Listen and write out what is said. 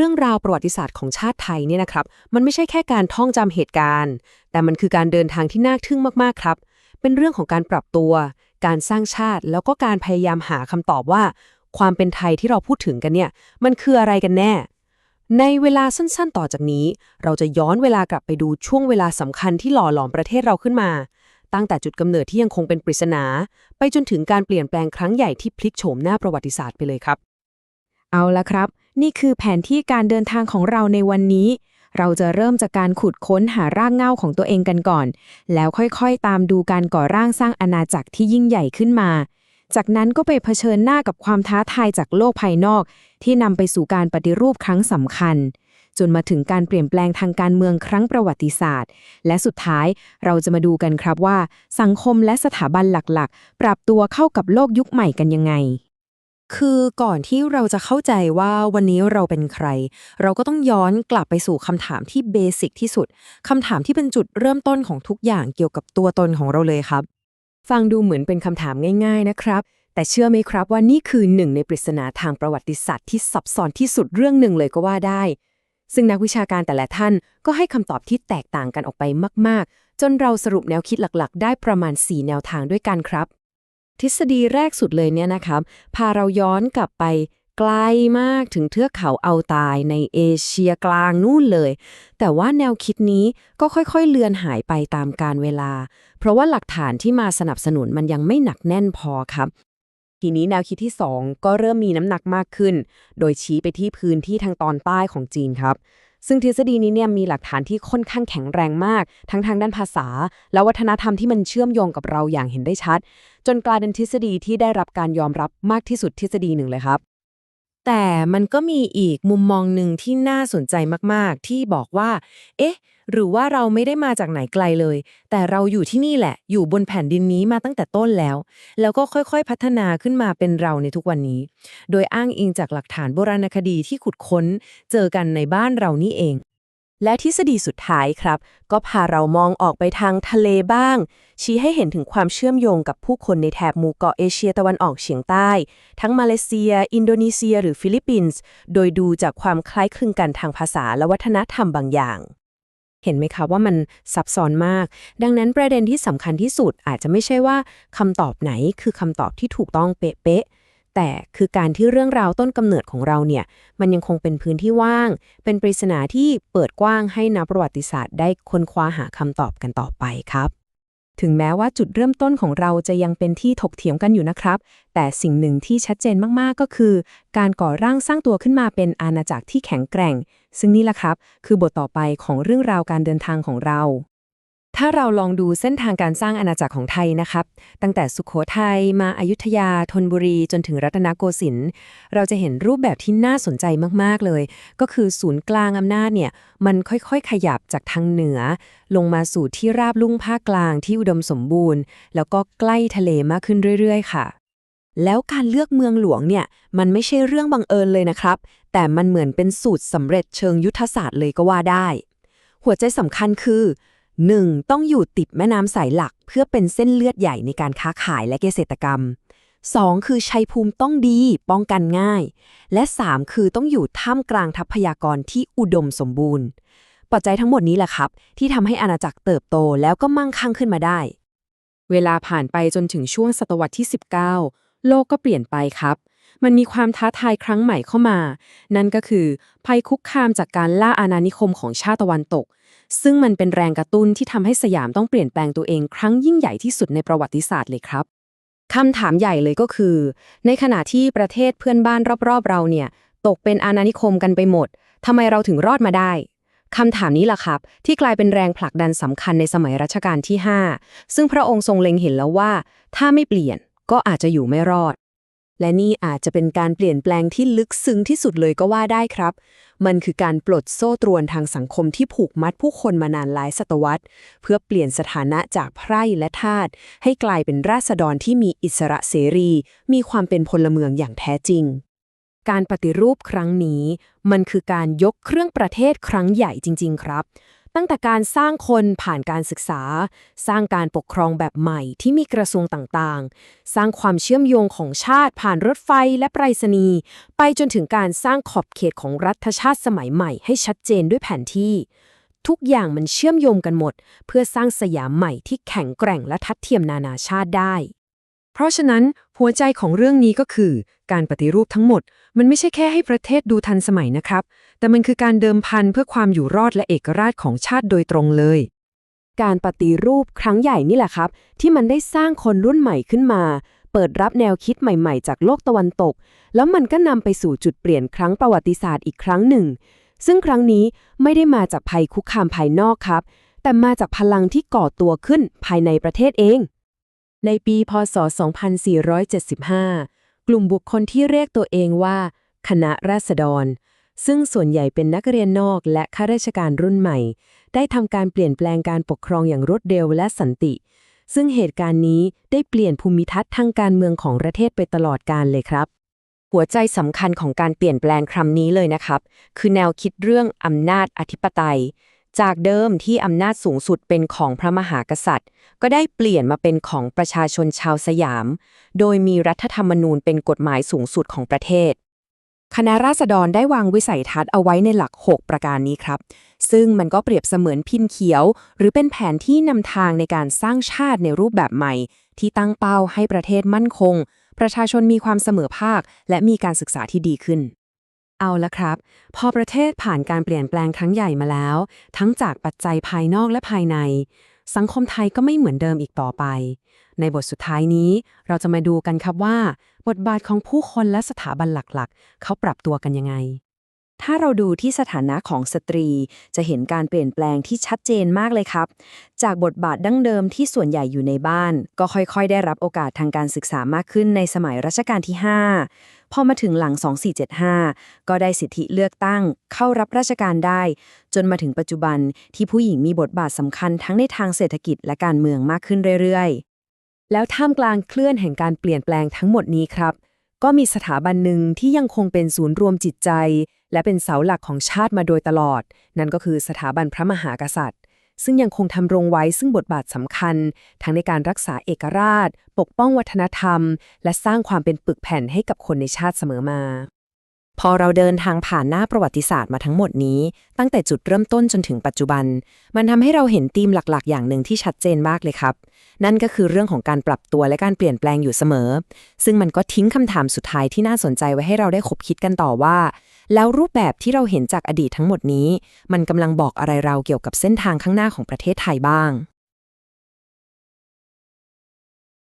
รื่องราวประวัติศาสตร์ของชาติไทยเนี่ยนะครับ มันไม่ใช่แค่การท่องจำเหตุการณ์ แต่มันคือการเดินทางที่น่าทึ่งมากๆครับ เป็นเรื่องของการปรับตัว การสร้างชาติ แล้วก็การพยายามหาคำตอบว่า ความเป็นไทยที่เราพูดถึงกันเนี่ย มันคืออะไรกันแน่ ในเวลาสั้นๆ ต่อจากนี้ เราจะย้อนเวลากลับไปดูช่วงเวลาสำคัญที่หล่อหลอมประเทศเราขึ้นมา ตั้งแต่จุดกำเนิดที่ยังคงเป็นปริศนา ไปจนถึงการเปลี่ยนแปลงครั้งใหญ่ที่พลิกโฉมหน้าประวัติศาสตร์ไปเลยครับ เอาละครับ นี่คือแผนที่การเดินทางของเราในวันนี้ เราจะเริ่มจากการขุดค้นหารากเหง้าของตัวเองกันก่อน แล้วค่อยๆ ตามดูการก่อร่างสร้างอาณาจักรที่ยิ่งใหญ่ขึ้นมา จากนั้นก็ไปเผชิญหน้ากับความท้าทายจากโลกภายนอก ที่นำไปสู่การปฏิรูปครั้งสำคัญ จนมาถึงการเปลี่ยนแปลงทางการเมืองครั้งประวัติศาสตร์ และสุดท้ายเราจะมาดูกันครับว่า สังคมและสถาบันหลักๆ ปรับตัวเข้ากับโลกยุคใหม่กันยังไง คือก่อนที่เราจะเข้าใจว่าวันนี้เราเป็นใคร เราก็ต้องย้อนกลับไปสู่คำถามที่เบสิกที่สุดคำถามที่เป็นจุดเริ่มต้นของทุกอย่างเกี่ยวกับตัวตนของเราเลยครับ ฟังดูเหมือนเป็นคำถามง่าย ๆ นะครับ แต่เชื่อไหมครับว่านี่คือหนึ่งในปริศนาทางประวัติศาสตร์ที่ซับซ้อนที่สุดเรื่องหนึ่งเลยก็ว่าได้ ซึ่งนักวิชาการแต่ละท่านก็ให้คำตอบที่แตกต่างกันออกไปมาก ๆ จนเราสรุปแนวคิดหลักๆ ได้ประมาณ 4 แนวทางด้วยกันครับ ทฤษฎีแรกสุดเลยเนี่ยนะครับพาเราย้อนกลับไปไกลมากถึงเทือกเขาเอาตายในเอเชียกลางนู่นเลย แต่ว่าแนวคิดนี้ก็ค่อยๆ เลือนหายไปตามกาลเวลา เพราะว่าหลักฐานที่มาสนับสนุนมันยังไม่หนักแน่นพอครับ ทีนี้แนวคิดที่ 2 ก็เริ่มมีน้ำหนักมากขึ้น โดยชี้ไปที่พื้นที่ทางตอนใต้ของจีนครับ ซึ่งทฤษฎีนี้เนี่ยมีหลักฐานที่ค่อนข้างแข็งแรงมาก ทั้งทางด้านภาษา และวัฒนธรรมที่มันเชื่อมโยงกับเราอย่างเห็นได้ชัด จนกลายเป็นทฤษฎีที่ได้รับการยอมรับมากที่สุดทฤษฎีหนึ่งเลยครับ แต่มันก็มีอีกมุมมองหนึ่งที่น่าสนใจมากๆ ที่บอกว่า เอ๊ะ หรือว่าเราไม่ได้มาจากไหนไกลเลย แต่เราอยู่ที่นี่แหละ อยู่บนแผ่นดินนี้มาตั้งแต่ต้นแล้ว แล้วก็ค่อยๆพัฒนาขึ้นมาเป็นเราในทุกวันนี้ โดยอ้างอิงจากหลักฐานโบราณคดีที่ขุดค้น เจอกันในบ้านเรานี่เอง และทฤษฎีสุดท้ายครับ ก็พาเรามองออกไปทางทะเลบ้าง ชี้ให้เห็นถึงความเชื่อมโยงกับผู้คนในแถบหมู่เกาะเอเชียตะวันออกเฉียงใต้ ทั้งมาเลเซีย อินโดนีเซีย หรือฟิลิปปินส์ โดยดูจากความคล้ายคลึงกันทางภาษาและวัฒนธรรมบางอย่างเห็นไหมคะว่ามันซับซ้อนมาก ดังนั้นประเด็นที่สำคัญที่สุดอาจจะไม่ใช่ว่าคำตอบไหนคือคำตอบที่ถูกต้องเป๊ะๆ แต่คือการที่เรื่องราวต้นกำเนิดของเราเนี่ย มันยังคงเป็นพื้นที่ว่าง เป็นปริศนาที่เปิดกว้างให้นักประวัติศาสตร์ได้ค้นคว้าหาคำตอบกันต่อไปครับ ถึงแม้ว่าจุดเริ่มต้นของเราจะยังเป็นที่ถกเถียงกันอยู่นะครับ แต่สิ่งหนึ่งที่ชัดเจนมากๆก็คือ การก่อร่างสร้างตัวขึ้นมาเป็นอาณาจักรที่แข็งแกร่ง ซึ่งนี่แหละครับ คือบทต่อไปของเรื่องราวการเดินทางของเรา ถ้าเราลองดูเส้นทางการสร้างอาณาจักรของไทยนะครับ ตั้งแต่สุขโขทัยมาอายุทยาธนบุรีจนถึงรัตนโกสินทร์เราจะเห็นรูปแบบที่น่าสนใจมาก ๆ เลย ก็คือศูนย์กลางอำนาจเนี่ยมันค่อยๆ ขยับจากทางเหนือ ลงมาสู่ที่ราบลุ่มภาคกลางที่อุดมสมบูรณ์ แล้วก็ใกล้ทะเลมากขึ้นเรื่อย ๆ ค่ะ แล้วการเลือกเมืองหลวงเนี่ยมันไม่ใช่เรื่องบังเอิญเลยนะครับ แต่มันเหมือนเป็นสูตรสำเร็จเชิงยุทธศาสตร์เลยก็ว่าได้ หัวใจสำคัญคือ 1. ต้องอยู่ติดแม่น้ำสายหลัก เพื่อเป็นเส้นเลือดใหญ่ในการค้าขายและเกษตรกรรม 2. คือชัยภูมิต้องดีป้องกันง่าย และ 3. คือต้องอยู่ท่ามกลางทรัพพยากรที่อุดมสมบูรณ์ ปัจจัยทั้งหมดนี้แหละครับ ที่ทำให้อาณาจักรเติบโตแล้วก็มั่งคั่งขึ้นมาได้ เวลาผ่านไปจนถึงช่วงศตวรรษที่ 19 โลกก็เปลี่ยนไปครับ มันมีความท้าทายครั้งใหม่เข้ามา นั่นก็คือ ภัยคุกคามจากการล่าอาณานิคมของชาติตะวันตก ซึ่งมันเป็นแรงกระตุ้นที่ทำให้สยามต้องเปลี่ยนแปลงตัวเองครั้งยิ่งใหญ่ที่สุดในประวัติศาสตร์เลยครับคำถามใหญ่เลยก็คือ ในขณะที่ประเทศเพื่อนบ้านรอบๆ เราเนี่ย ตกเป็นอาณานิคมกันไปหมดทำไมเราถึงรอดมาได้คำถามนี้ล่ะครับ ที่กลายเป็นแรงผลักดันสำคัญในสมัยรัชกาลที่ 5 ซึ่งพระองค์ทรงเล็งเห็นแล้วว่า ถ้าไม่เปลี่ยนก็อาจจะอยู่ไม่รอด และนี่อาจจะเป็นการเปลี่ยนแปลงที่ลึกซึ้งที่สุดเลยก็ว่าได้ครับ มันคือการปลดโซ่ตรวนทางสังคมที่ผูกมัดผู้คนมานานหลายศตวรรษ เพื่อเปลี่ยนสถานะจากไพร่และทาสให้กลายเป็นราษฎรที่มีอิสระเสรี มีความเป็นพลเมืองอย่างแท้จริง การปฏิรูปครั้งนี้ มันคือการยกเครื่องประเทศครั้งใหญ่จริง ๆ ครับ ตั้งแต่การสร้างคนผ่านการศึกษา สร้างการปกครองแบบใหม่ที่มีกระทรวงต่างๆ สร้างความเชื่อมโยงของชาติผ่านรถไฟและไปรษณีย์ไปจนถึงการสร้างขอบเขตของรัฐชาติสมัยใหม่ให้ชัดเจนด้วยแผนที่ ทุกอย่างมันเชื่อมโยงกันหมด เพื่อสร้างสยามใหม่ที่แข็งแกร่งและทัดเทียมนานาชาติได้ เพราะฉะนั้น หัวใจของเรื่องนี้ก็คือ การปฏิรูปทั้งหมด มันไม่ใช่แค่ให้ประเทศดูทันสมัยนะครับ แต่มันคือการเดิมพันเพื่อความอยู่รอดและเอกราชของชาติโดยตรงเลย การปฏิรูปครั้งใหญ่นี่แหละครับ ที่มันได้สร้างคนรุ่นใหม่ขึ้นมา เปิดรับแนวคิดใหม่ๆ จากโลกตะวันตก แล้วมันก็นำไปสู่จุดเปลี่ยนครั้งประวัติศาสตร์อีกครั้งหนึ่ง ซึ่งครั้งนี้ไม่ได้มาจากภัยคุกคามภายนอกครับ แต่มาจากพลังที่ก่อตัวขึ้นภายในประเทศเอง ในปีพศ 2475 กลุ่มบุคคลที่เรียกตัวเองว่า คณะราษฎร ซึ่งส่วนใหญ่เป็นนักเรียนนอกและข้าราชการรุ่นใหม่ ได้ทำการเปลี่ยนแปลงการปกครองอย่างรวดเร็วและสันติ ซึ่งเหตุการณ์นี้ได้เปลี่ยนภูมิทัศน์ทางการเมืองของประเทศไปตลอดกาลเลยครับหัวใจสำคัญของการเปลี่ยนแปลงครั้งนี้เลยนะครับ คือแนวคิดเรื่องอำนาจอธิปไตย จากเดิมที่อำนาจสูงสุดเป็นของพระมหากษัตริย์ ก็ได้เปลี่ยนมาเป็นของประชาชนชาวสยาม โดยมีรัฐธรรมนูญเป็นกฎหมายสูงสุดของประเทศ คณะราษฎรได้วางวิสัยทัศน์เอาไว้ในหลัก 6 ประการนี้ครับ ซึ่งมันก็เปรียบเสมือนพินเขียว หรือเป็นแผนที่นำทางในการสร้างชาติในรูปแบบใหม่ ที่ตั้งเป้าให้ประเทศมั่นคง ประชาชนมีความเสมอภาค และมีการศึกษาที่ดีขึ้น เอาละครับ พอประเทศผ่านการเปลี่ยนแปลงครั้งใหญ่มาแล้ว ทั้งจากปัจจัยภายนอกและภายใน สังคมไทยก็ไม่เหมือนเดิมอีกต่อไป ในบทสุดท้ายนี้ เราจะมาดูกันครับว่า บทบาทของผู้คนและสถาบันหลักๆ เขาปรับตัวกันยังไง ถ้าเราดูที่สถานะของสตรี จะเห็นการเปลี่ยนแปลงที่ชัดเจนมากเลยครับ จากบทบาทดั้งเดิมที่ส่วนใหญ่อยู่ในบ้าน ก็ค่อยๆ ได้รับโอกาสทางการศึกษามากขึ้นในสมัยรัชกาลที่ 5 พอมาถึงหลัง 2475 ก็ได้สิทธิเลือกตั้ง เข้ารับราชการได้ จนมาถึงปัจจุบันที่ผู้หญิงมีบทบาทสำคัญทั้งในทางเศรษฐกิจและการเมืองมากขึ้นเรื่อยๆ แล้วท่ามกลางเคลื่อนแห่งการเปลี่ยนแปลงทั้งหมดนี้ครับ ก็มีสถาบันหนึ่งที่ยังคงเป็นศูนย์รวมจิตใจ และเป็นเสาหลักของชาติมาโดยตลอด นั่นก็คือสถาบันพระมหากษัตริย์ ซึ่งยังคงทำรงไว้ซึ่งบทบาทสำคัญ ทั้งในการรักษาเอกราช ปกป้องวัฒนธรรม และสร้างความเป็นปึกแผ่นให้กับคนในชาติเสมอมา พอเราเดินทางผ่านหน้าประวัติศาสตร์มาทั้งหมดนี้ ตั้งแต่จุดเริ่มต้นจนถึงปัจจุบัน มันทำให้เราเห็นธีมหลักๆ อย่างหนึ่งที่ชัดเจนมากเลยครับ นั่นก็คือเรื่องของการปรับตัวและการเปลี่ยนแปลงอยู่เสมอ ซึ่งมันก็ทิ้งคำถามสุดท้ายที่น่าสนใจไว้ให้เราได้คบคิดกันต่อว่า แล้วรูปแบบที่เราเห็นจากอดีตทั้งหมดนี้ มันกำลังบอกอะไรเราเกี่ยวกับเส้นทางข้างหน้าของประเทศไทยบ้าง